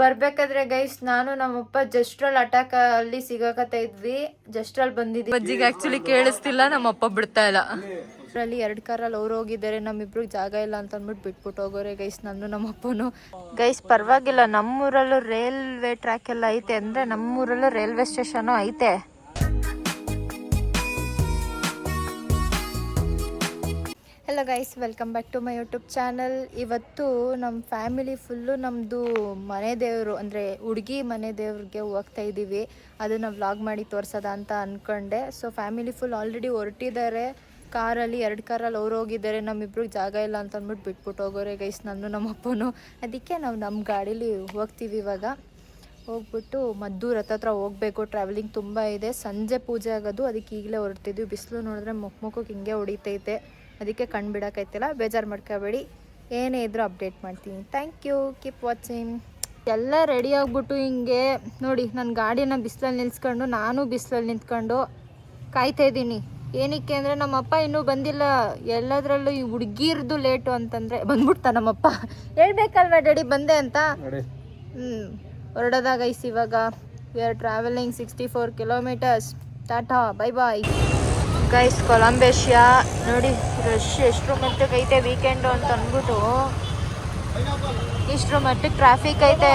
ಬರ್ಬೇಕಾದ್ರೆ ಗೈಸ್ ನಾನು ನಮ್ಮಪ್ಪ ಜಸ್ಟ್ರಲ್ ಅಟ್ಯಾಕ್ ಅಲ್ಲಿ ಸಿಗಾಕತ್ತ ಇದ್ವಿ. ಜಸ್ಟ್ರಲ್ಲಿ ಬಂದಿದ್ವಿ. ಅಜ್ಜಿಗೆ ಆಕ್ಚುಲಿ ಕೇಳಿಸ್ತಿಲ್ಲ ನಮ್ಮಪ್ಪ ಬಿಡ್ತಾ ಇಲ್ಲ. ಅಲ್ಲಿ ಎರಡ್ ಕಾರಲ್ಲಿ ಅವ್ರು ಹೋಗಿದ್ದಾರೆ ನಮ್ಮಿಬ್ರಿಗೆ ಜಾಗ ಇಲ್ಲ ಅಂತ ಅಂದ್ಬಿಟ್ಟು ಬಿಟ್ಬಿಟ್ಟು ಹೋಗೋರೆ ಗೈಸ್ ನಾನು ನಮ್ಮಪ್ಪನು ಗೈಸ್ ಪರವಾಗಿಲ್ಲ ನಮ್ಮೂರಲ್ಲೂ ರೈಲ್ವೆ ಟ್ರ್ಯಾಕ್ ಎಲ್ಲ ಐತೆ ಅಂದ್ರೆ ನಮ್ಮೂರಲ್ಲೂ ರೈಲ್ವೆ ಸ್ಟೇಷನ್ ಐತೆ. Hello guys welcome back to my YouTube channel ಇವತ್ತು ನಮ್ಮ ಫ್ಯಾಮಿಲಿ ಫುಲ್ಲು ನಮ್ಮದು ಮನೆ ದೇವರು, ಅಂದರೆ ಹುಡುಗಿ ಮನೆ ದೇವ್ರಿಗೆ ಹೋಗ್ತಾ ಇದ್ದೀವಿ ಅದನ್ನು ವ್ಲಾಗ್ ಮಾಡಿ ತೋರಿಸೋದ ಅಂತ ಅಂದ್ಕೊಂಡೆ ಸೊ ಫ್ಯಾಮಿಲಿ ಫುಲ್ ಆಲ್ರೆಡಿ ಹೊರಟಿದ್ದಾರೆ ಕಾರಲ್ಲಿ, ಎರಡು ಕಾರಲ್ಲಿ ಅವ್ರು ಹೋಗಿದ್ದಾರೆ. ನಮ್ಮಿಬ್ರಿಗೆ ಜಾಗ ಇಲ್ಲ ಅಂತ ಅಂದ್ಬಿಟ್ಟು ಬಿಟ್ಬಿಟ್ಟು ಹೋಗೋರೆ ಗೈಸ್ ನಾನು ನಮ್ಮ ಅಪ್ಪನು. ಅದಕ್ಕೆ ನಾವು ನಮ್ಮ ಗಾಡೀಲಿ ಹೋಗ್ತೀವಿ ಇವಾಗ. ಹೋಗ್ಬಿಟ್ಟು ಮದ್ದು ರಥ ಹತ್ರ ಹೋಗಬೇಕು. ಟ್ರಾವೆಲಿಂಗ್ ತುಂಬ ಇದೆ. ಸಂಜೆ ಪೂಜೆ ಆಗೋದು. ಅದಕ್ಕೆ ಈಗಲೇ ಹೊರಡ್ತಿದ್ವಿ ಬಿಸಿಲು ನೋಡಿದ್ರೆ ಮುಖ ಮುಖಕ್ಕೆ ಹಿಂಗೆ ಹೊಡಿತೈತೆ. ಅದಕ್ಕೆ ಕಣ್ಣು ಬಿಡೋಕೈತಿಲ್ಲ ಬೇಜಾರು ಮಾಡ್ಕೋಬೇಡಿ. ಏನೇ ಇದ್ರೂ ಅಪ್ಡೇಟ್ ಮಾಡ್ತೀನಿ. ಥ್ಯಾಂಕ್ ಯು ಕೀಪ್ ವಾಚಿಂಗ್ ಎಲ್ಲ ರೆಡಿ ಆಗಿಬಿಟ್ಟು ಹಿಂಗೆ ನೋಡಿ ನನ್ನ ಗಾಡಿನ ಬಿಸಿಲಲ್ಲಿ ನಿಲ್ಸ್ಕೊಂಡು ನಾನು ಬಿಸಿಲಲ್ಲಿ ನಿಂತ್ಕೊಂಡು ಕಾಯ್ತಾ ಇದ್ದೀನಿ. ಏನಕ್ಕೆ ಅಂದರೆ ನಮ್ಮಪ್ಪ ಇನ್ನೂ ಬಂದಿಲ್ಲ. ಎಲ್ಲದರಲ್ಲೂ ಈ ಹುಡುಗಿರ್ದು ಲೇಟು ಅಂತಂದರೆ ಬಂದ್ಬಿಡ್ತಾ ನಮ್ಮಪ್ಪ. ಹೇಳ್ಬೇಕಲ್ವಾ ಡ್ಯಾಡಿ ಬಂದೆ ಅಂತ? ಹ್ಞೂ ಹೊರಡೋದಾಗ ಐಸ್ ಇವಾಗ. We are travelling sixty four kilometres tata bye bye guys ಕೊಲಂಬೇಶಿಯಾ ನೋಡಿ ರಶ್ ಎಷ್ಟು ಮಟ್ಟಕ್ಕೆ ಐತೆ ವೀಕೆಂಡು ಅಂತ ಅಂದ್ಬಿಟ್ಟು. ಇಷ್ಟು ಮಟ್ಟಿಗೆ ಟ್ರಾಫಿಕ್ ಐತೆ.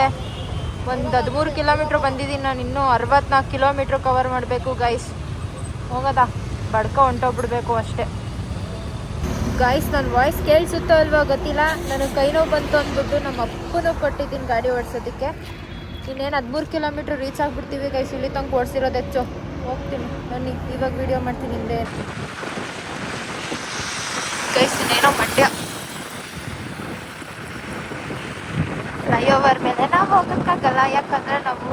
ಒಂದು ಹದಿಮೂರು ಕಿಲೋಮೀಟ್ರ್ ಬಂದಿದ್ದೀನಿ ನಾನು, ಇನ್ನೂ ಅರವತ್ನಾಲ್ಕು ಕಿಲೋಮೀಟ್ರ್ ಕವರ್ ಮಾಡಬೇಕು ಗೈಸ್ ಹೋಗೋದಾ, ಬಡ್ಕ ಹೊಂಟೋಗ್ಬಿಡ್ಬೇಕು ಅಷ್ಟೇ. ಗಾಯ್ಸ್ ನನ್ನ ವಾಯ್ಸ್ ಕೇಳಿಸುತ್ತೋ ಅಲ್ವಾ ಗೊತ್ತಿಲ್ಲ. ನನಗೆ ಕೈ ನೋವು ಬಂತು ಅಂದ್ಬಿಟ್ಟು ನಮ್ಮ ಅಪ್ಪನೂ ಕೊಟ್ಟಿದ್ದೀನಿ ಗಾಡಿ ಓಡಿಸೋದಕ್ಕೆ. ಇನ್ನೇನು ಹದಿಮೂರು ಕಿಲೋಮೀಟ್ರ್ ರೀಚ್ ಆಗಿಬಿಡ್ತೀವಿ ಗೈಸ್ ಇಲ್ಲಿ ತಂಗೆ ಓಡಿಸಿರೋದು ಹೆಚ್ಚು. ಹೋಗ್ತೀನಿ. ಬನ್ನಿ, ಇವಾಗ ವಿಡಿಯೋ ಮಾಡ್ತೀನಿ ಹಿಂದೆ ಇನ್ನೇನೋ ಮಂಡ್ಯ. ಫ್ಲೈಓವರ್ ಮೇಲೆ ನಾವು ಹೋಗೋಕ್ಕಾಗಲ್ಲ. ಯಾಕಂದರೆ ನಾವು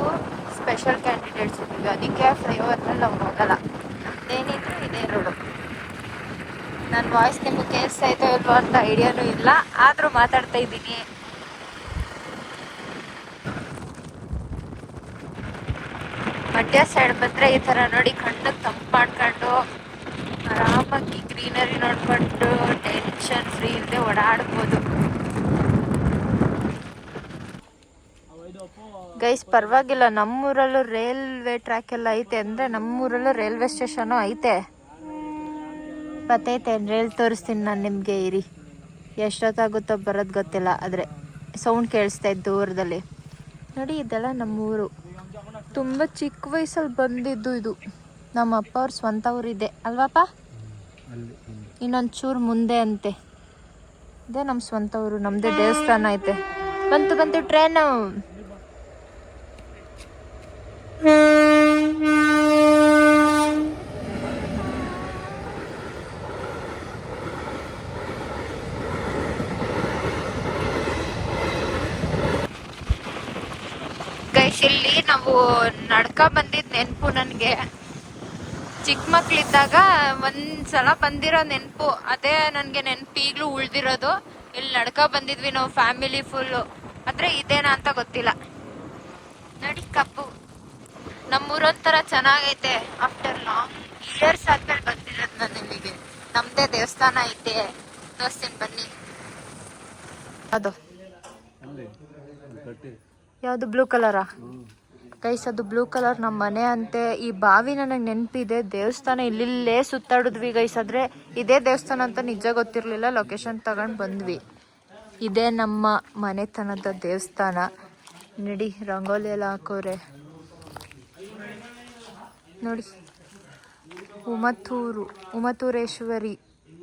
ಸ್ಪೆಷಲ್ ಕ್ಯಾಂಡಿಡೇಟ್ಸ್ ಇದ್ದೀವಿ. ಅದಕ್ಕೆ ಫ್ಲೈಓವರ್ ಮೇಲೆ ನಾವು ಹೋಗಲ್ಲ. ಏನಿದ್ರು ಇದೇ ರೋಡು ನನ್ನ ವಾಯ್ಸ್ ನಿಮಗೆ ಕೇಳಿಸ್ತಾ ಇದ್ದೋ ಇಲ್ವೋ ಅಂತ ಐಡಿಯಾನೂ ಇಲ್ಲ. ಆದರೂ ಮಾತಾಡ್ತಾ ಇದ್ದೀನಿ. ಮಂಡ್ಯ ಸೈಡ್ ಬಂದರೆ ಈ ಥರ ನೋಡಿ ಕಣ್ಣು ತಂಪು ಮಾಡ್ಕೊಂಡು ಆರಾಮಾಗಿ ಗ್ರೀನರಿ ನೋಡ್ಕೊಂಡು ಟೆನ್ಷನ್ ಫ್ರೀ ಇಲ್ಲದೆ ಓಡಾಡ್ಬೋದು. ಗೈಸ್ ಪರವಾಗಿಲ್ಲ, ನಮ್ಮೂರಲ್ಲೂ ರೈಲ್ವೆ ಟ್ರ್ಯಾಕ್ ಎಲ್ಲ ಐತೆ ಅಂದರೆ ನಮ್ಮೂರಲ್ಲೂ ರೈಲ್ವೆ ಸ್ಟೇಷನು ಐತೆ. ಬತ್ತೈತೆ ರೈಲ್ ತೋರಿಸ್ತೀನಿ ನಾನು ನಿಮಗೆ, ಇರಿ. ಎಷ್ಟೊತ್ತಾಗುತ್ತೋ ಬರೋದು ಗೊತ್ತಿಲ್ಲ, ಆದರೆ ಸೌಂಡ್ ಕೇಳಿಸ್ತಾ ದೂರದಲ್ಲಿ. ನೋಡಿ, ಇದೆಲ್ಲ ನಮ್ಮೂರು. ತುಂಬ ಚಿಕ್ಕ ವಯಸ್ಸಲ್ಲಿ ಬಂದಿದ್ದು ಇದು. ನಮ್ಮ ಅಪ್ಪ ಅವ್ರ ಸ್ವಂತ ಊರಿದೆ. ಅಲ್ವಾಪ ಇನ್ನೊಂಚೂರು ಮುಂದೆ ಅಂತೆ. ಇದೇ ನಮ್ಮ ಸ್ವಂತ ಊರು ನಮ್ಮದೇ ದೇವಸ್ಥಾನ ಐತೆ. ಬಂತು ಬಂತು ಟ್ರೈನು. ಗೈಸ್ ಇಲ್ಲಿ ನಾವು ನಡ್ಕ ಬಂದಿದ್ ನೆನಪು ನನಗೆ. ಚಿಕ್ಕ ಮಕ್ಳಿದ್ದಾಗ ಒಂದ್ಸಲ ಬಂದಿರೋ ನೆನಪು. ಅದೇ ನನಗೆ ನೆನಪು ಈಗಲೂ ಉಳ್ದಿರೋದು. ಇಲ್ಲಿ ನಡ್ಕ ಬಂದಿದ್ವಿ ನಾವು ಫ್ಯಾಮಿಲಿ ಫುಲ್ಲು. ಆದ್ರೆ ಇದೇನಾ ಅಂತ ಗೊತ್ತಿಲ್ಲ. ನಡಿ ಕಪ್ಪು ನಮ್ಮೂರೊಂಥರ ಚೆನ್ನಾಗೈತೆ ಆಫ್ಟರ್ ಲಾಂಗ್ ಇಯರ್ಸ್ ಆದ್ಮೇಲೆ ಬಂದಿರೋದು ನಾನು ಇಲ್ಲಿಗೆ. ನಮ್ಮದೇ ದೇವಸ್ಥಾನ ಐತೆ. ತೋರಿಸ್ತೀನಿ ಬನ್ನಿ. ಅದು. ಯಾವುದು ಬ್ಲೂ ಕಲರಾ? ಗೈಸ್, ಅದು ಬ್ಲೂ ಕಲರ್ ನಮ್ಮ ಮನೆ ಅಂತೆ. ಈ ಬಾವಿ ನನಗೆ ನೆನಪಿದೆ. ದೇವಸ್ಥಾನ ಇಲ್ಲಿಲ್ಲೇ ಸುತ್ತಾಡಿದ್ವಿ ಗೈಸ್. ಆದ್ರೆ ಇದೇ ದೇವಸ್ಥಾನ ಅಂತ ನಿಜ ಗೊತ್ತಿರಲಿಲ್ಲ. ಲೊಕೇಶನ್ ತಗೊಂಡು ಬಂದ್ವಿ. ಇದೇ ನಮ್ಮ ಮನೆತನದ ದೇವಸ್ಥಾನ. ನಡಿ, ರಂಗೋಲಿ ಎಲ್ಲ ಹಾಕೋರೆ. ನೋಡಿ, ಉಮತ್ತೂರು ಉಮತೂರೇಶ್ವರಿ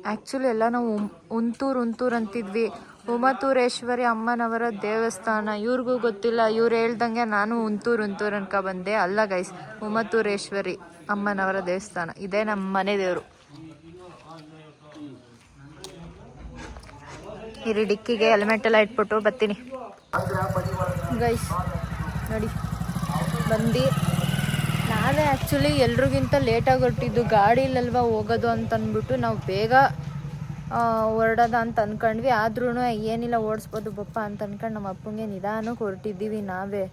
ಆ್ಯಕ್ಚುಲಿ ಎಲ್ಲ ನಾವು ಉಂತೂರು ಉಂತೂರು ಅಂತಿದ್ವಿ. ಉಮತೂರೇಶ್ವರಿ ಅಮ್ಮನವರ ದೇವಸ್ಥಾನ. ಇವ್ರಿಗೂ ಗೊತ್ತಿಲ್ಲ, ಇವ್ರು ಹೇಳ್ದಂಗೆ ನಾನು ಉಂತೂರು ಉಂತೂರು ಅನ್ಕ ಬಂದೆ. ಅಲ್ಲ ಗೈಸ್ ಉಮತೂರೇಶ್ವರಿ ಅಮ್ಮನವರ ದೇವಸ್ಥಾನ. ಇದೇ ನಮ್ಮ ಮನೆ ದೇವರು. ಇರಿ ಡಿಕ್ಕಿಗೆ ಹೆಲ್ಮೆಟ್ ಎಲ್ಲ ಇಟ್ಬಿಟ್ಟು ಬರ್ತೀನಿ. ಗೈಸ್ ನೋಡಿ, ಬಂದು ನಾವೇ ಆ್ಯಕ್ಚುಲಿ ಎಲ್ರಿಗಿಂತ ಲೇಟಾಗಿ ಹೊರಟಿದ್ದು ಗಾಡಿಲಲ್ವಾ ಹೋಗೋದು ಅಂತ ಅಂದ್ಬಿಟ್ಟು ನಾವು ಬೇಗ ಹೊರಡೋದ ಅಂತ ಅನ್ಕೊಂಡ್ವಿ. ಆದ್ರೂ ಏನಿಲ್ಲ, ಓಡಿಸ್ಬೋದು ಬಪ್ಪ ಅಂತ ಅನ್ಕೊಂಡು ನಮ್ಮ ಅಪ್ಪಂಗೆ ನಿಧಾನಕ್ಕೆ ಹೊರಟಿದ್ದೀವಿ ನಾವೇ.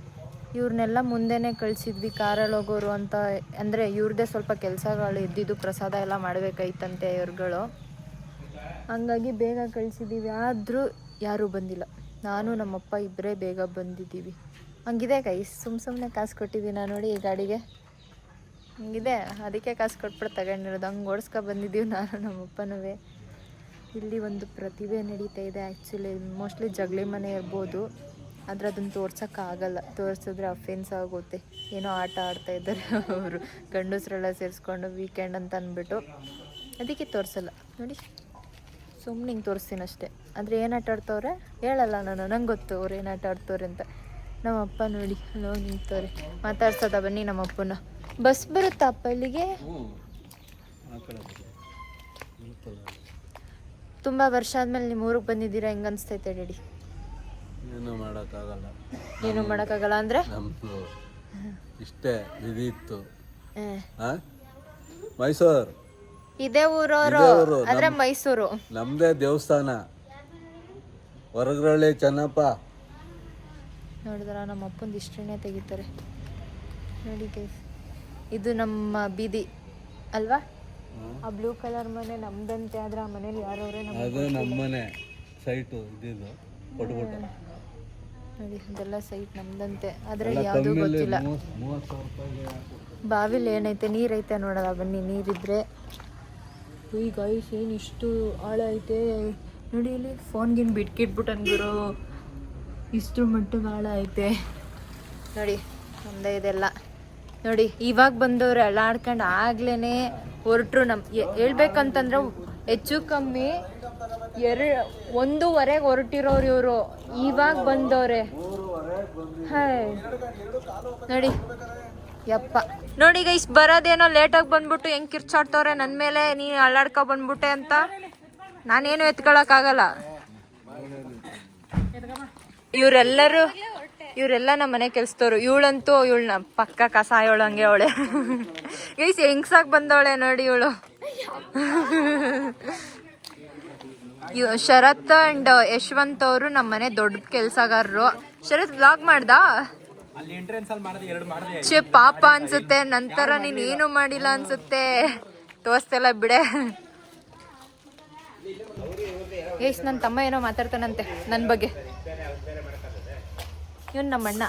ಇವ್ರನ್ನೆಲ್ಲ ಮುಂದೆನೇ ಕಳಿಸಿದ್ವಿ, ಕಾರಲ್ಲಿ ಹೋಗೋರು ಅಂತ. ಅಂದರೆ ಇವ್ರದ್ದೇ ಸ್ವಲ್ಪ ಕೆಲಸಗಳು, ಇದ್ದಿದ್ದು ಪ್ರಸಾದ ಎಲ್ಲ ಮಾಡಬೇಕಾಯ್ತಂತೆ ಇವ್ರುಗಳು. ಹಂಗಾಗಿ ಬೇಗ ಕಳಿಸಿದ್ದೀವಿ. ಆದರೂ ಯಾರೂ ಬಂದಿಲ್ಲ. ನಾನು, ನಮ್ಮಪ್ಪ ಇಬ್ಬರೇ ಬೇಗ ಬಂದಿದ್ದೀವಿ. ಹಂಗಿದೆ ಕೈ. ಸುಮ್ಮ ಸುಮ್ಮನೆ ಕಾಸು ಕೊಟ್ಟಿದ್ದೀನ ನೋಡಿ ಈ ಗಾಡಿಗೆ. ಹಂಗಿದೆ. ಅದಕ್ಕೆ ಕಾಸು ಕೊಟ್ಬಿಟ್ಟು ತಗೊಂಡಿರೋದು. ಹಂಗೆ ಓಡಿಸ್ಕೊ ಬಂದಿದ್ದೀವಿ ನಾನು ನಮ್ಮಪ್ಪನೂ ಇಲ್ಲಿ ಒಂದು ಪ್ರತಿಭೆ ನಡೀತಾ ಇದೆ. ಆ್ಯಕ್ಚುಲಿ ಮೋಸ್ಟ್ಲಿ ಜಗಲಿ ಮನೆ ಇರ್ಬೋದು. ಆದರೆ ಅದನ್ನು ತೋರ್ಸೋಕ್ಕಾಗಲ್ಲ ತೋರಿಸಿದ್ರೆ ಅಫೆನ್ಸ್ ಆಗುತ್ತೆ. ಏನೋ ಆಟ ಆಡ್ತಾ ಇದ್ದಾರೆ ಅವರು. ಗಂಡಸರೆಲ್ಲ ಸೇರಿಸ್ಕೊಂಡು ವೀಕೆಂಡ್ ಅಂತ ಅಂದ್ಬಿಟ್ಟು. ಅದಕ್ಕೆ ತೋರಿಸಲ್ಲ. ನೋಡಿ. ಸುಮ್ಮನೆ ಹಿಂಗೆ ತೋರಿಸ್ತೀನಿ ಅಷ್ಟೇ. ಆದರೆ ಏನು ಆಟ ಆಡ್ತವ್ರೆ? ಹೇಳಲ್ಲ ನಾನು. ನಂಗೆ ಗೊತ್ತು ಅವ್ರು ಏನು ಆಟ ಆಡ್ತವ್ರೆ ಅಂತ. ನಮ್ಮ ಅಪ್ಪ ನೋಡಿ. ಹಲೋ ನಿಂತವ್ರೆ. ಮಾತಾಡ್ಸೋದ ಬನ್ನಿ ನಮ್ಮ ಅಪ್ಪನ ಬಸ್ ಬರುತ್ತಾ ಅಪ್ಪ ಇಲ್ಲಿಗೆ? ತುಂಬ ವರ್ಷ ಆದ್ಮೇಲೆ ನಿಮ್ಮ ಊರಿಗೆ ಬಂದಿದ್ದೀರಾ? ಹೆಂಗೆ ಅನಿಸ್ತೈತೆ ಡ್ಯಾಡಿ ಏನು ಮಾಡೋಕ್ಕಾಗಲ್ಲ. ಏನು ಮಾಡೋಕ್ಕಾಗಲ್ಲ ಅಂದ್ರೆ? ನಮ್ಮದು ಇಷ್ಟೇ. ಆ? ಮೈಸೂರು. ಇದೇ ಊರವರು. ಅಂದ್ರೆ ಮೈಸೂರು. ನಮ್ಮದೇ ದೇವಸ್ಥಾನ. ಹೊರಗ್ರಳ್ಳಿ ಚೆನ್ನಪ್ಪ. ನೋಡಿದ್ರ ನಮ್ಮ ಅಪ್ಪಂದು ಇಷ್ಟನೇ ತೆಗಿತಾರೆ. ನೋಡಿ ಇದು ನಮ್ಮ ಬೀದಿ. ಅಲ್ವಾ? ಆ ಬ್ಲೂ ಕಲರ್ ಮನೆ ನಮ್ದಂತೆ ಆದ್ರೆ ಆ ಮನೇಲಿ ಯಾರವ್ರೆ ನಮ್ಮ ಅದು ನಮ್ಮನೆ ಸೈಟು ಇದಿದು ಕೊಟ್ಬಿಟ್ಟು. ನೋಡಿ ಇದೆಲ್ಲ ಸೈಟ್ ನಮ್ದಂತೆ. ಆದ್ರೆ ಯಾವುದೂ ಗೊತ್ತಿಲ್ಲ. ಬಾವಿಲಿ ಏನೈತೆ? ನೀರೈತೆ ನೋಡಲ್ಲ ಬನ್ನಿ ನೀರಿದ್ರೆ. ಈ ಗೈಸ್ ಏನು ಇಷ್ಟು ಆಳ ಐತೆ ನೋಡಿ ಇಲ್ಲಿ ಫೋನ್ಗಿನ್ ಬಿಟ್ಕಿಟ್ಬಿಟ್ಟು ಅಂದ್ರು ಇಷ್ಟು ಮಟ್ಟಿಗೆ ಆಳ ಐತೆ ನೋಡಿ ನಮ್ದೇ ಇದೆಲ್ಲ. ನೋಡಿ ಇವಾಗ ಬಂದವ್ರು ಎಲ್ಲ ಆಡ್ಕೊಂಡು ಆಗ್ಲೇ ಹೊರಟ್ರು ನಮ್ಮ ಹೇಳ್ಬೇಕಂತಂದ್ರೆ ಹೆಚ್ಚು ಕಮ್ಮಿ ಎರ ಒಂದೂವರೆಗೆ ಹೊರಟಿರೋರು ಇವರು. ಇವಾಗ ಬಂದವ್ರೆ. ಹಾಯ್. ನೋಡಿ. ಯಪ್ಪ. ನೋಡಿ ಗೈಸ್ ಬರೋದೇನೋ ಲೇಟಾಗಿ ಬಂದ್ಬಿಟ್ಟು ಹೆಂಗೆ ಕಿರ್ಚಾಡ್ತವ್ರೆ? ನನ್ನ ಮೇಲೆ ನೀನು ಅಲ್ಲಾಡ್ಕೊ ಬಂದ್ಬಿಟ್ಟೆ ಅಂತ ನಾನೇನು ಎತ್ಕೊಳಕ್ಕಾಗಲ್ಲ ಇವರೆಲ್ಲರೂ ಇವರೆಲ್ಲ ನಮ್ಮ ಮನೆ ಕೆಲ್ಸದವ್ರು. ಇವಳಂತೂ ಇವಳನ್ನ ಪಕ್ಕ ಕಸ ಇವಳು ಹಂಗೆ ಅವಳೆ. ಗೈಸ್ ಹೆಂಗ್ಸಾಗ್ ಬಂದವಳೆ ನೋಡಿ ಇವಳು. ಇವ್- ಶರತ್ ಅಂಡ್ ಯಶವಂತ್ ಅವರು ನಮ್ಮ ಮನೆ ದೊಡ್ಡ ಕೆಲ್ಸಗಾರರು. ಶರತ್ ಬ್ಲಾಗ್ ಮಾಡ್ದ? ಛೆ ಪಾಪ ಅನ್ಸುತ್ತೆ. ನಂತರ ನೀನ್ ಏನು ಮಾಡಿಲ್ಲ ಅನ್ಸುತ್ತೆ. ತೋರಿಸ್ತೆಲ್ಲ ಬಿಡೆ. ಏಸ್ ನನ್ನ ತಮ್ಮ ಏನೋ ಮಾತಾಡ್ತಾನಂತೆ ನನ್ನ ಬಗ್ಗೆ. ಇವನ್ ನಮ್ಮ ಅಣ್ಣ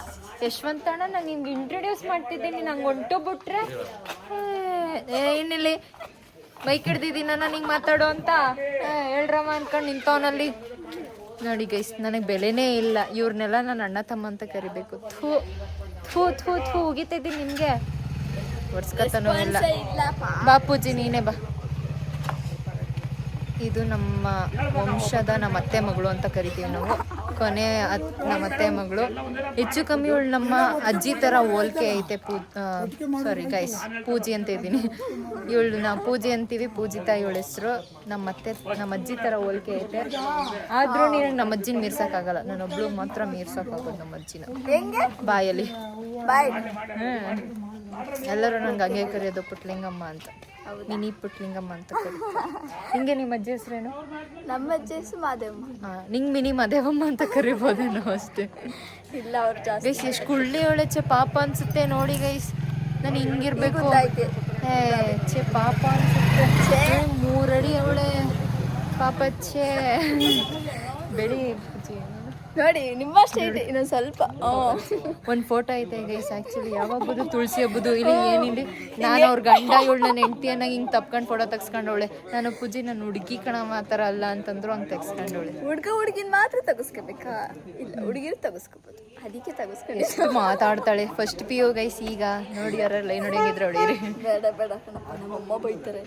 ಯಶವಂತ ಅಣ್ಣ ನಾನು ನಿಮ್ಗೆ ಇಂಟ್ರೊಡ್ಯೂಸ್ ಮಾಡ್ತಿದ್ದೀನಿ. ನಂಗೆ ಹೊಂಟು ಬಿಟ್ರೆ ಏನಿಲ್ಲ? ಮೈಕ್ ಹಿಡ್ದಿದ್ದೀನ ನಾನು ನಿಂಗೆ ಮಾತಾಡು ಅಂತ? ಹೇಳ್ರಮ್ಮ ಅನ್ಕೊಂಡು ನಿಂತವನಲ್ಲಿ. ನೋಡಿ ಗೈಸ್ ನನಗೆ ಬೆಲೆನೇ ಇಲ್ಲ. ಇವ್ರನ್ನೆಲ್ಲ ನನ್ನ ಅಣ್ಣ ತಮ್ಮ ಅಂತ ಕರಿಬೇಕು. ಥೂ ಥೂ ಥೂ ಥೂ ನಿಮಗೆ. ಬಾಪೂಜಿ ಇಲ್ಲ. ಬಾಪೂಜಿ ನೀನೇ ಬಾ. ಇದು ನಮ್ಮ ವಂಶದ ನಮ್ಮ ಅತ್ತೆ ಮಗಳು ಅಂತ ಕರಿತೀವಿ ನಾವು. ಕೊನೆ ನಮ್ಮ ಅತ್ತೆ ಮಗಳು. ಹೆಚ್ಚು ಕಮ್ಮಿ ಇವಳು ನಮ್ಮ ಅಜ್ಜಿ ಥರ ಹೋಲ್ಕೆ ಐತೆ ಪೂ ಸಾರಿ ಗೈಸ್ ಪೂಜಿ ಅಂತ ಇದ್ದೀನಿ. ಇವಳು ನಾವು ಪೂಜೆ ಅಂತೀವಿ ಪೂಜಿತಾ ಇವಳ ಹೆಸರು. ನಮ್ಮ ಅತ್ತೆ ನಮ್ಮ ಅಜ್ಜಿ ಥರ ಹೋಲ್ಕೆ ಐತೆ. ಆದರೂ ನೀನು ನಮ್ಮ ಅಜ್ಜಿನ ಮೀರ್ಸೋಕ್ಕಾಗಲ್ಲ ಒಬ್ಳು ಮಾತ್ರ ಮೀರ್ಸೋಕ್ಕಾಗೋದು ನಮ್ಮ ಅಜ್ಜಿನ. ಬಾಯಲ್ಲಿ. ಎಲ್ಲರೂ ನಂಗೆ ಹಂಗೆ ಕರೆಯೋದು ಪುಟ್ಲಿಂಗಮ್ಮ ಅಂತ. ಮಿನಿ ಪುಟ್ಲಿಂಗಮ್ಮ ಅಂತ ಹಿಂಗೆ ನಿಮ್ಮ ಅಜ್ಜಿ ಹೆಸರೇನು? ನಮ್ಮ ಅಜ್ಜಿ ಹೆಸರು ಮಾದೇವಮ್ಮ. ನಿಂಗೆ ಮಿನಿ ಮಾದೇವಮ್ಮ ಅಂತ ಕರಿಬೋದೇನೋ ಅಷ್ಟೇ. ಇಲ್ಲ ಅವ್ರು ಜಾಸ್ತಿ ಎಷ್ಟು ಕುಳ್ಳಿ ಒಳ್ಳೆ ಚೆ ಪಾಪ ಅನ್ಸುತ್ತೆ ನೋಡಿ ಗೈಸ್. ನಾನು ಹಿಂಗಿರ್ಬೇಕು. ಏ ಛೆ ಪಾಪ ಅನ್ಸುತ್ತೆ. ಮೂರಡಿ ಅವಳೆ. ಪಾಪ ಛೇ. ಬೆಳಿ ನೋಡಿ ನಿಮ್ಮಷ್ಟೇ ಇದೆ ಇನ್ನೊಂದು ಸ್ವಲ್ಪ. ಒಂದು ಫೋಟೋ ಐತೆ ಗೈಸ್ ಆ್ಯಕ್ಚುಲಿ ಯಾವ ಹಬ್ಬದು ತುಳಸಿ ಹಬ್ಬದು ಇಲ್ಲಿ ಏನಿದೆ ನಾನು ಅವ್ರ ಗಂಡ ಇವಳು ನನ್ನ ಅನ್ನಂಗೆ ಹಿಂಗೆ ತಪ್ಕೊಂಡು ಫೋಟೋ ತೆಗ್ಸ್ಕೊಂಡವಳೆ. ನಾನು ಪೂಜಿ ನನ್ನ ಹುಡುಗಿ ಕಣ ಮಾತ್ರ ಅಲ್ಲ ಅಂತಂದ್ರು ಹಂಗೆ ತೆಗ್ಸ್ಕೊಂಡವಳೆ. ಹುಡುಗ ಹುಡುಗಿನ ಮಾತ್ರ ತೆಗೆಸ್ಕೋಬೇಕಾ? ಇಲ್ಲ ಹುಡುಗಿರು ತೆಗೆಸ್ಕೋಬೋದು. ಅದಕ್ಕೆ ತೆಗೆಸ್ಕೊಂಡು ಎಷ್ಟು ಮಾತಾಡ್ತಾಳೆ ಫಸ್ಟ್ ಪಿ ಯು ಗೈಸ್ ಈಗ. ನೋಡಿ ಯಾರಲ್ಲ ನೋಡಿ ಹೆಂಗಿದ್ರೆ ಹೊಡೀರಿ ಬೇಡ ಬೇಡ ನಮ್ಮಮ್ಮ ಬೈತಾರೆ.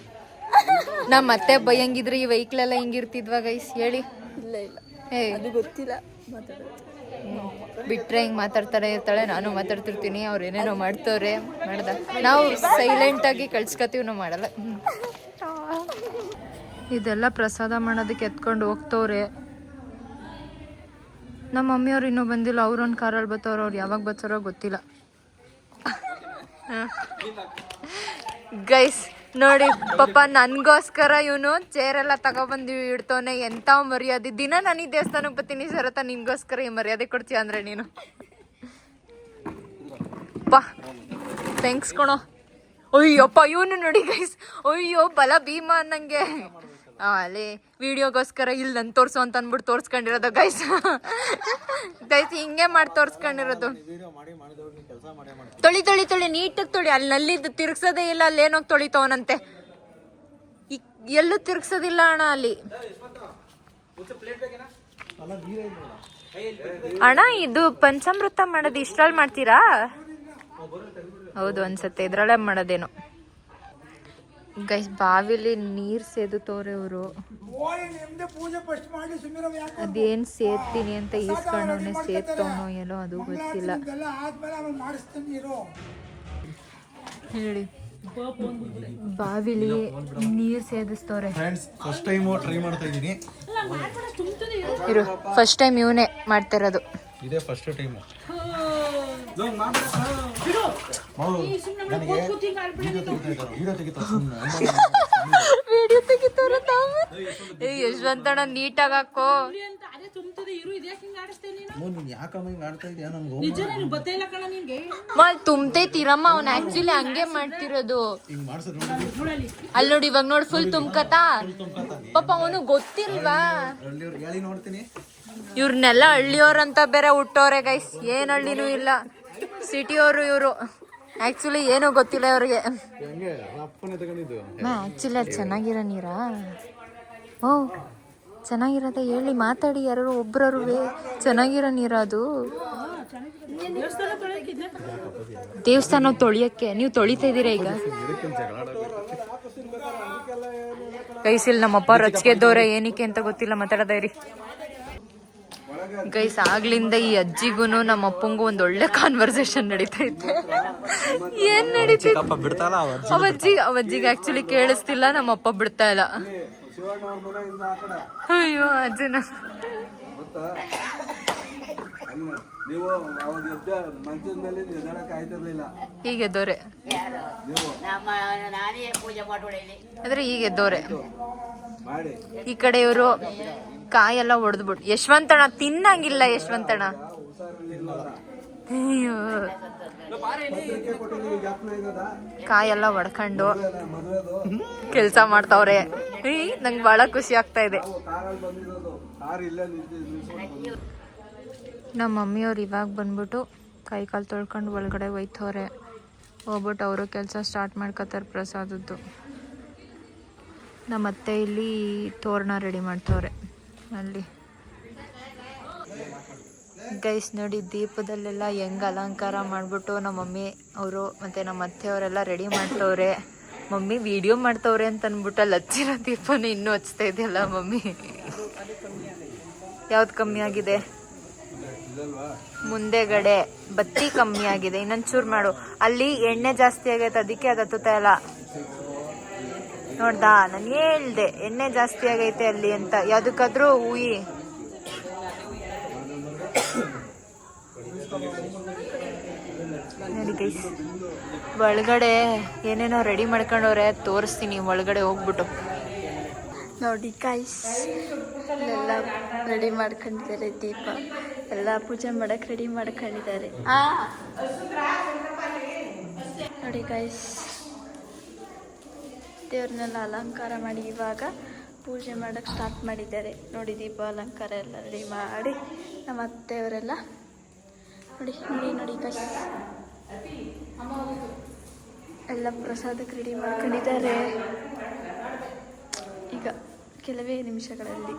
ನಮ್ಮ ಮತ್ತೆ ಬೈಯಂಗಿದ್ರೆ ಈ ವೆಹಿಕಲ್ ಎಲ್ಲ ಹಿಂಗಿರ್ತಿದ್ವಾ ಗೈಸ್ ಹೇಳಿ. ಇಲ್ಲ ಇಲ್ಲ. ಅದು ಗೊತ್ತಿಲ್ಲ ಬಿಟ್ರೆ ಹಿಂಗೆ ಮಾತಾಡ್ತಾರೆ ಇರ್ತಾಳೆ ನಾನು ಮಾತಾಡ್ತಿರ್ತೀನಿ ಅವ್ರು ಏನೇನೋ ಮಾಡ್ತವ್ರೆ ಮಾಡ್ದ. ನಾವು ಸೈಲೆಂಟಾಗಿ ಕಳ್ಸ್ಕೊತೀವಿ ನಾವು ಮಾಡಲ್ಲ. ಇದೆಲ್ಲ ಪ್ರಸಾದ ಮಾಡೋದಕ್ಕೆ ಎತ್ಕೊಂಡು ಹೋಗ್ತವ್ರೆ. ನಮ್ಮ ಮಮ್ಮಿಯವ್ರು ಇನ್ನೂ ಬಂದಿಲ್ಲ ಅವ್ರೊಂದು ಕಾರಲ್ಲಿ ಬತ್ತವ್ರು ಅವ್ರು ಯಾವಾಗ ಬರ್ತಾರೋ ಗೊತ್ತಿಲ್ಲ. ಗೈಸ್ ನೋಡಿ, ಪಾಪ ನನಗೋಸ್ಕರ ಇವನು ಚೇರೆಲ್ಲ ತಗೊಬಂದು ಇಡ್ತವನೆ, ಎಂತ ಮರ್ಯಾದೆ. ದಿನ ನಾನು ಈ ದೇವಸ್ಥಾನಕ್ಕೆ ಬರ್ತೀನಿ ಸರತ ನಿಮಗೋಸ್ಕರ ಈ ಮರ್ಯಾದೆ ಕೊಡ್ತೀಯ ಅಂದ್ರೆ ನೀನು. ಪಾ ಥ್ಯಾಂಕ್ಸ್ ಕಣೋ. ಅಯ್ಯಪ್ಪ ಇವನು ನೋಡಿ ಗೈಸ್ ಅಯ್ಯೋ, ಬಲ ಭೀಮ ಅನ್ನಂಗೆ. ಅಲ್ಲೇ ವಿಡಿಯೋಗೋಸ್ಕರ ಇಲ್ಲಿ ನನ್ ತೋರ್ಸು ಅಂತ ಅಂದ್ಬಿಟ್ಟು ತೋರ್ಸ್ಕೊಂಡಿರೋದು ಗೈಸ್ ಗೈಸ್ ಹಿಂಗೆ ಮಾಡಿ ತೋರ್ಸ್ಕೊಂಡಿರೋದು. ತೊಳಿ ತೊಳಿ ತೊಳಿ, ನೀಟಾಗಿ ತೊಳಿ. ಅಲ್ಲಿ ನಲ್ಲಿದ್ದು ತಿರ್ಗ್ಸೋದೇ ಇಲ್ಲ, ಅಲ್ಲಿ ಏನೋಗಿ ತೊಳಿತವನಂತೆ ಎಲ್ಲೂ ತಿರ್ಗ್ಸೋದಿಲ್ಲ ಅಣ್ಣ ಅಲ್ಲಿ. ಅಣ್ಣ, ಇದು ಪಂಚಾಮೃತ ಮಾಡೋದು ಇಷ್ಟ್ರಲ್ಲಿ ಮಾಡ್ತೀರಾ? ಹೌದು, ಅನ್ಸತ್ತೆ. ಇದ್ರಲ್ಲೇ ಮಾಡೋದೇನು. ಗೈಸ್ ಬಾವಿಲಿ ನೀರ್ ಸೇದುತ್ತವ್ರೆ ಇವರು. ಅದೇನ್ ಸೇರ್ತೀನಿ ಅಂತ ಈಸ್ಕೊಂಡವನೆ ಸೇರ್ತವನೋ ಏನೋ ಅದು ಗೊತ್ತಿಲ್ಲ. ಹೇಳಿ. ಬಾವಿಲಿ ನೀರ್ ಸೇದಿಸ್ತವ್ರೆ. ಫಸ್ಟ್ ಟೈಮು ಟ್ರೈ ಮಾಡ್ತಾ ಇದ್ದೀನಿ. ಇರು ಫಸ್ಟ್ ಟೈಮ್ ಇವನೇ ಮಾಡ್ತಿರೋದು ಇದೇ ಫಸ್ಟ್ ಟೈಮು ವಿಡಿಯೋ ತೆಗಿತಾರ ತಾವು ನೀಟಾಗಿ ಹಾಕೋ. ತುಂಬತೈತಿರಮ್ಮ ಅವ್ನ ಆಕ್ಚುಲಿ ಹಂಗೆ ಮಾಡ್ತಿರೋದು. ಅಲ್ಲಿ ನೋಡಿ ಇವಾಗ ನೋಡಿ ಫುಲ್ ತುಂಬ್ಕತಾ ಪಾಪ ಅವನು ಗೊತ್ತಿಲ್ವಾ? ಇವ್ರನ್ನೆಲ್ಲ ಹಳ್ಳಿಯವ್ರಂತ ಬೇರೆ ಹುಟ್ಟೋರೆ ಗೈಸ್ ಏನ್ ಹಳ್ಳಿನೂ ಇಲ್ಲ. ಸಿಟಿಯವರು ಇವರು. ಆಕ್ಚುಲಿ ಏನೂ ಗೊತ್ತಿಲ್ಲ ಅವ್ರಿಗೆ ಆಕ್ಚುಲಿ ಅದು ಚೆನ್ನಾಗಿರೋ ನೀರಾ? ಓ ಚೆನ್ನಾಗಿರೋದ ಹೇಳಿ ಮಾತಾಡಿ ಯಾರು ಒಬ್ಬರರು ಚೆನ್ನಾಗಿರೋ ನೀರಾ ಅದು? ದೇವಸ್ಥಾನ ತೊಳಿಯಕ್ಕೆ ನೀವು ತೊಳಿತಾ ಇದ್ದೀರಾ ಈಗ? ಕೈಸಿಲ್ ನಮ್ಮಪ್ಪ ರಚ್ಗೆದ್ದವ್ರೆ ಏನಕ್ಕೆ ಅಂತ ಗೊತ್ತಿಲ್ಲ ಮಾತಾಡದ ಗೈಸ್ ಆಗ್ಲಿಂದ ಈ ಅಜ್ಜಿಗೂ ನಮ್ಮ ಅಪ್ಪಂಗೂ ಒಂದ್ ಒಳ್ಳೆ ಕಾನ್ವರ್ಸೇಷನ್ ನಡೀತಾ ಇತ್ತು. ಏನ್ ನಡೀತಿತ್ತು ಬಿಡ್ತಾನ ಅವಜ್ಜಿ ಅವಜ್ಜಿಗೆ ಆಕ್ಚುಲಿ ಕೇಳಿಸ್ತಿಲ್ಲ ನಮ್ಮ ಅಪ್ಪ ಬಿಡ್ತಾ ಇಲ್ಲ. ಅಯ್ಯೋ ಅಜ್ಜಿನ. ನೀವು ಅವಾಗ ಎದ್ದ ಮಂಚದ ಮೇಲೆ ನಿಧಾನಕ್ಕೆ ಆಯ್ತಿರ್ಲಿಲ್ಲ ಹೀಗೆ ದೊರೆ ಆದ್ರೆ ಹೀಗೆ ದೊರೆ ಮಾಡಿ ಈ ಕಡೆ ಇವರು ಕಾಯೆಲ್ಲ ಹೊಡೆದ್ಬಿಟ್ಟು ಯಶವಂತಣ್ಣ ತಿನ್ನಂಗಿಲ್ಲ ಇದ್ದದ ಕಾಯೆಲ್ಲ ಒಡ್ಕೊಂಡು ಕೆಲಸ ಮಾಡ್ತಾವ್ರೆ. ನಂಗೆ ಬಹಳ ಖುಷಿ ಆಗ್ತಾ ಇದೆ. ನಮ್ಮ ಮಮ್ಮಿಯವ್ರು ಇವಾಗ ಬಂದ್ಬಿಟ್ಟು ಕೈ ಕಾಲು ತೊಳ್ಕೊಂಡು ಒಳಗಡೆ ಒಯ್ತವ್ರೆ. ಹೋಗ್ಬಿಟ್ಟು ಅವರು ಕೆಲಸ ಸ್ಟಾರ್ಟ್ ಮಾಡ್ಕೋತಾರೆ ಪ್ರಸಾದದ್ದು. ನಮ್ಮ ಅತ್ತೆ ಇಲ್ಲಿ ತೋರಣ ರೆಡಿ ಮಾಡ್ತವ್ರೆ. ಅಲ್ಲಿ. ಗೈಸ್ ನೋಡಿ, ದೀಪದಲ್ಲೆಲ್ಲ ಹೆಂಗ್ ಅಲಂಕಾರ ಮಾಡಿಬಿಟ್ಟು ನಮ್ಮ ಮಮ್ಮಿ ಅವರು ಮತ್ತು ನಮ್ಮ ಅತ್ತೆಯವರೆಲ್ಲ ರೆಡಿ ಮಾಡ್ತವ್ರೆ. ಮಮ್ಮಿ ವಿಡಿಯೋ ಮಾಡ್ತವ್ರೆ ಅಂತ ಅಂದ್ಬಿಟ್ಟು ಅಲ್ಲಿ ಹಚ್ಚಿರೋ ದೀಪನ ಇನ್ನೂ ಹಚ್ತಾ ಇದೆಯಲ್ಲ ಮಮ್ಮಿ. ಯಾವ್ದು ಕಮ್ಮಿ ಆಗಿದೆ? ಮುಂದೆಗಡೆ ಬತ್ತಿ ಕಮ್ಮಿ ಆಗಿದೆ. ಇನ್ನೊಂದ್ ಚೂರ್ ಮಾಡು. ಅಲ್ಲಿ ಎಣ್ಣೆ ಜಾಸ್ತಿ ಆಗೈತೆ, ಅದಕ್ಕೆ ಅದು ಹತ್ತುತ್ತಾ ಇಲ್ಲ. ನೋಡ್ದಾ? ನಾನು ಹೇಳ್ದೆ, ಎಣ್ಣೆ ಜಾಸ್ತಿ ಆಗೈತೆ ಅಲ್ಲಿ ಅಂತ. ಯಾವುದಕ್ಕಾದ್ರೂ ಹೂಯಿ ನೋಡಿ ಗೈಸ್ ಒಳಗಡೆ ಏನೇನೋ ರೆಡಿ ಮಾಡ್ಕೊಂಡವ್ರೆ ತೋರಿಸ್ತೀನಿ, ಒಳಗಡೆ ಹೋಗ್ಬಿಟ್ಟು. ನೋಡಿ ಕಾಯ್ಸ್ ಎಲ್ಲ ರೆಡಿ ಮಾಡ್ಕೊಂಡಿದ್ದಾರೆ ದೀಪ. ಎಲ್ಲ ಪೂಜೆ ಮಾಡಕ್ಕೆ ರೆಡಿ ಮಾಡ್ಕೊಂಡಿದ್ದಾರೆ. ನೋಡಿ ಕಾಯ್ಸ್ ದೇವ್ರನ್ನೆಲ್ಲ ಅಲಂಕಾರ ಮಾಡಿ ಇವಾಗ ಪೂಜೆ ಮಾಡೋಕ್ಕೆ ಸ್ಟಾರ್ಟ್ ಮಾಡಿದ್ದಾರೆ. ನೋಡಿ ದೀಪ ಅಲಂಕಾರ ಎಲ್ಲ ರೆಡಿ ಮಾಡಿ. ನಮ್ಮ ಅತ್ತೆಯವರೆಲ್ಲ ನೋಡಿ ನೋಡಿ ನೋಡಿ ಕಷ್ಟ ಎಲ್ಲ ಪ್ರಸಾದಕ್ಕೆ ರೆಡಿ ಮಾಡ್ಕೊಂಡಿದ್ದಾರೆ. ಈಗ ಕೆಲವೇ ನಿಮಿಷಗಳಲ್ಲಿ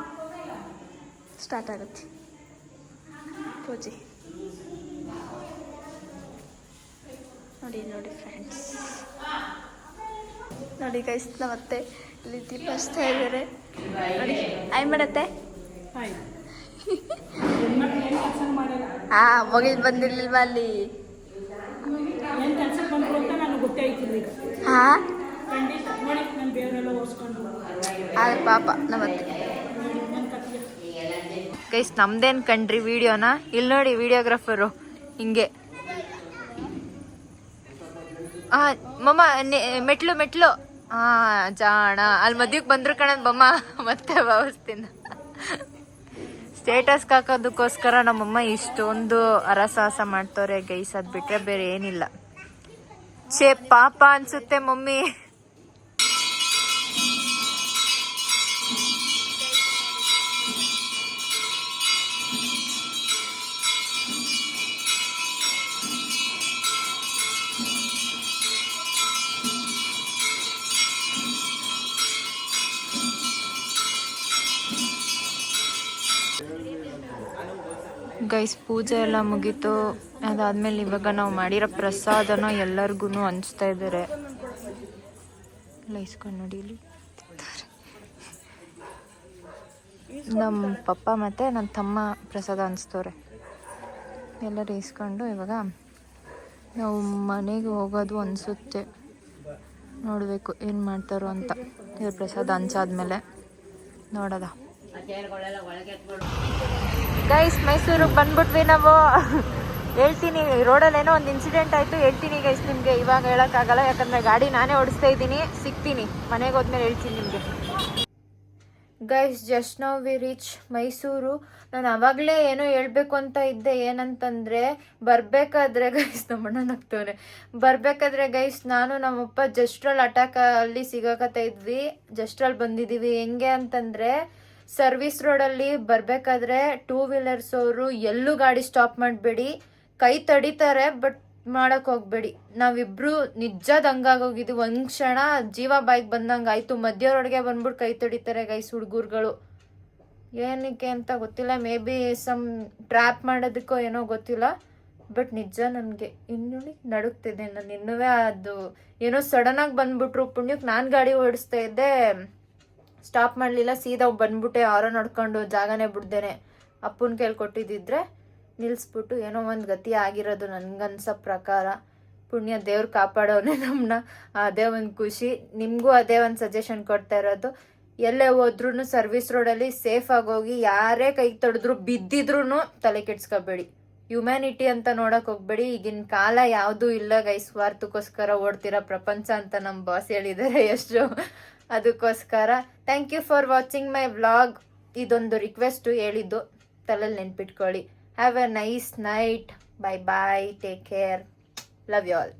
ಸ್ಟಾರ್ಟ್ ಆಗುತ್ತೆ. ಪೂಜೆ. ನೋಡಿ ನೋಡಿ ಫ್ರೆಂಡ್ಸ್ ನೋಡಿ ಗೈಸ್ ಮತ್ತೆ ಇಲ್ಲಿ ದೀಪ ಹಚ್ತಾ ಇದ್ದಾರೆ. ನೋಡಿ ಆಯ್ ಮಾಡತ್ತೆ. ಹಾ ಮಗಿದ್ ಬಂದಿರ್ಲಿಲ್ವಾ ಅಲ್ಲಿ? ಹಾ ಆದ್ರೆ ಪಾಪ ನಮ್ಮತ್ತೆ ಗೈಸ್ ನಮ್ದೇನ್ ಕಂಡ್ರಿ ವಿಡಿಯೋನ? ಇಲ್ಲಿ ನೋಡಿ ವಿಡಿಯೋಗ್ರಾಫರು, ಹಿಂಗೆ. ಮಮ್ಮ ಮೆಟ್ಲು ಮೆಟ್ಲು. ಹಾ ಜಾಣ. ಅಲ್ಲಿ ಮದ್ವೆಗೆ ಬಂದ್ರು ಕಣದ್ ಬಮ್ಮ. ಮತ್ತೆ ಭಾವಿಸ್ತೀನ ಸ್ಟೇಟಸ್ ಹಾಕೋದಕ್ಕೋಸ್ಕರ ನಮ್ಮಮ್ಮ ಇಷ್ಟೊಂದು ಅರಸಾಹಸ ಮಾಡ್ತವ್ರೆ, ಗೈಸ್. ಅದ್ ಬಿಟ್ರೆ ಬೇರೆ ಏನಿಲ್ಲ. ಛೇ, ಪಾಪ ಅನ್ಸುತ್ತೆ ಮಮ್ಮಿ. ಗೈಸ್, ಪೂಜೆ ಎಲ್ಲ ಮುಗೀತು. ಅದಾದ್ಮೇಲೆ ಇವಾಗ ನಾವು ಮಾಡಿರೋ ಪ್ರಸಾದನ ಎಲ್ಲರಿಗೂ ಹಂಚ್ತಾ ಇದ್ದಾರೆ ಲೈಸ್ಕೊಂಡು ನೋಡಿ, ಇಲ್ಲಿ ನಮ್ಮ ಪಪ್ಪ ಮತ್ತು ನನ್ನ ತಮ್ಮ ಪ್ರಸಾದ ಹಂಚ್ತವ್ರೆ. ಎಲ್ಲರೂ ಇಸ್ಕೊಂಡು ಇವಾಗ ನಾವು ಮನೆಗೆ ಹೋಗೋದು ಅನಿಸುತ್ತೆ. ನೋಡಬೇಕು ಏನು ಮಾಡ್ತಾರೋ ಅಂತ. ಇವ್ರ ಪ್ರಸಾದ ಹಂಚಾದ್ಮೇಲೆ ನೋಡೋದ? ಗೈಸ್ ಮೈಸೂರಿಗೆ ಬಂದ್ಬಿಟ್ವಿ ನಾವು. ಹೇಳ್ತೀನಿ, ರೋಡಲ್ಲಿ ಏನೋ ಒಂದು ಇನ್ಸಿಡೆಂಟ್ ಆಯಿತು, ಹೇಳ್ತೀನಿ ಗೈಸ್ ನಿಮಗೆ. ಇವಾಗ ಹೇಳೋಕ್ಕಾಗಲ್ಲ, ಯಾಕಂದರೆ ಗಾಡಿ ನಾನೇ ಓಡಿಸ್ತಾ ಇದ್ದೀನಿ. ಸಿಗ್ತೀನಿ. ಮನೆಗೆ ಹೋದ್ಮೇಲೆ ಹೇಳ್ತೀನಿ ನಿಮಗೆ. ಗೈಸ್ ಜಸ್ಟ್ ನಾವು ವಿ ರೀಚ್ ಮೈಸೂರು ನಾನು ಅವಾಗಲೇ ಏನೋ ಹೇಳಬೇಕು ಅಂತ ಇದ್ದೆ. ಏನಂತಂದರೆ, ಬರಬೇಕಾದ್ರೆ ಗೈಸ್ ನಮ್ಮಣ್ಣ ನಗ್ತವ್ರೆ ಬರಬೇಕಾದ್ರೆ ಗೈಸ್ ನಾನು ನಮ್ಮಪ್ಪ ಜಸ್ಟ್ರಲ್ಲಿ ಅಟ್ಯಾಕಲ್ಲಿ ಸಿಗಾಕತ್ತ ಇದ್ವಿ. ಜಸ್ಟ್ರಲ್ಲಿ ಬಂದಿದ್ದೀವಿ. ಹೆಂಗೆ ಅಂತಂದರೆ ಸರ್ವಿಸ್ ರೋಡಲ್ಲಿ ಬರಬೇಕಾದ್ರೆ ಟೂ ವೀಲರ್ಸ್ ಅವರು ಎಲ್ಲೂ ಗಾಡಿ ಸ್ಟಾಪ್ ಮಾಡಬೇಡಿ. ಕೈ ತಡಿತಾರೆ ಬಟ್ ಮಾಡಕ್ ಹೋಗ್ಬೇಡಿ. ನಾವಿಬ್ರು ನಿಜ ಹಂಗಾಗೋಗಿದ್ವಿ ಒಂದ್ ಕ್ಷಣ ಜೀವ ಬೈಕ್ ಬಂದಂಗೆ ಆಯ್ತು. ಮಧ್ಯ ರೋಡ್ಗೆ ಬಂದ್ಬಿಟ್ಟು ಕೈ ತಡಿತಾರೆ ಗೈಸ್ ಹುಡುಗರುಗಳು. ಏನಕ್ಕೆ ಅಂತ ಗೊತ್ತಿಲ್ಲ. ಮೇ ಬಿ ಸಮ್ ಟ್ರ್ಯಾಪ್ ಮಾಡೋದಕ್ಕೋ ಏನೋ ಗೊತ್ತಿಲ್ಲ. ಬಟ್ ನಿಜ ನನಗೆ ಇನ್ನೂ ನಡುಗ್ತಿದೆ. ನಾನು ಇನ್ನೂ ಅದು ಏನೋ ಸಡನ್ನಾಗಿ ಬಂದ್ಬಿಟ್ರು. ಪುಣ್ಯಕ್ಕೆ ನಾನು ಗಾಡಿ ಓಡಿಸ್ತಾ ಇದ್ದೆ. ಸ್ಟಾಪ್ ಮಾಡಲಿಲ್ಲ, ಸೀದಾ ಬಂದ್ಬಿಟ್ಟೆ ಆರೋ ನಡ್ಕೊಂಡು ಜಾಗನೇ ಬಿಡ್ದೇನೆ. ಅಪ್ಪನ ಕೈಲಿ ಕೊಟ್ಟಿದ್ದಿದ್ರೆ ನಿಲ್ಲಿಸ್ಬಿಟ್ಟು ಏನೋ ಒಂದು ಗತಿ ಆಗಿರೋದು ನನ್ಗನ್ಸೋ ಪ್ರಕಾರ. ಪುಣ್ಯ ದೇವ್ರು ಕಾಪಾಡೋನೆ ನಮ್ಮನ್ನ ಅದೇ ಒಂದು ಖುಷಿ. ನಿಮಗೂ ಅದೇ ಒಂದು ಸಜೆಷನ್ ಕೊಡ್ತಾ ಇರೋದು. ಎಲ್ಲೇ ಹೋದ್ರೂ ಸರ್ವಿಸ್ ರೋಡಲ್ಲಿ ಸೇಫಾಗಿ ಹೋಗಿ ಯಾರೇ ಕೈ ತೊಡೆದ್ರು ಬಿದ್ದಿದ್ರು ತಲೆ ಕೆಡ್ಸ್ಕೋಬೇಡಿ. ಹ್ಯುಮ್ಯಾನಿಟಿ ಅಂತ ನೋಡಕ್ ಹೋಗ್ಬೇಡಿ. ಈಗಿನ ಕಾಲ ಯಾವುದೂ ಇಲ್ಲ ಗೈ ಸ್ವಾರ್ಥಕ್ಕೋಸ್ಕರ ಓಡ್ತಿರ ಪ್ರಪಂಚ ಅಂತ ನಮ್ಮ ಬಾಸ್ ಹೇಳಿದ್ದಾರೆ. ಎಷ್ಟು ಅದಕ್ಕೋಸ್ಕರ thank you for watching my vlog ಇದೊಂದು ರಿಕ್ವೆಸ್ಟು ಹೇಳಿದ್ದು ತಲೆಯಲ್ಲಿ ನೆನ್ಪಿಟ್ಕೊಳ್ಳಿ. Have a nice night bye bye take care love you all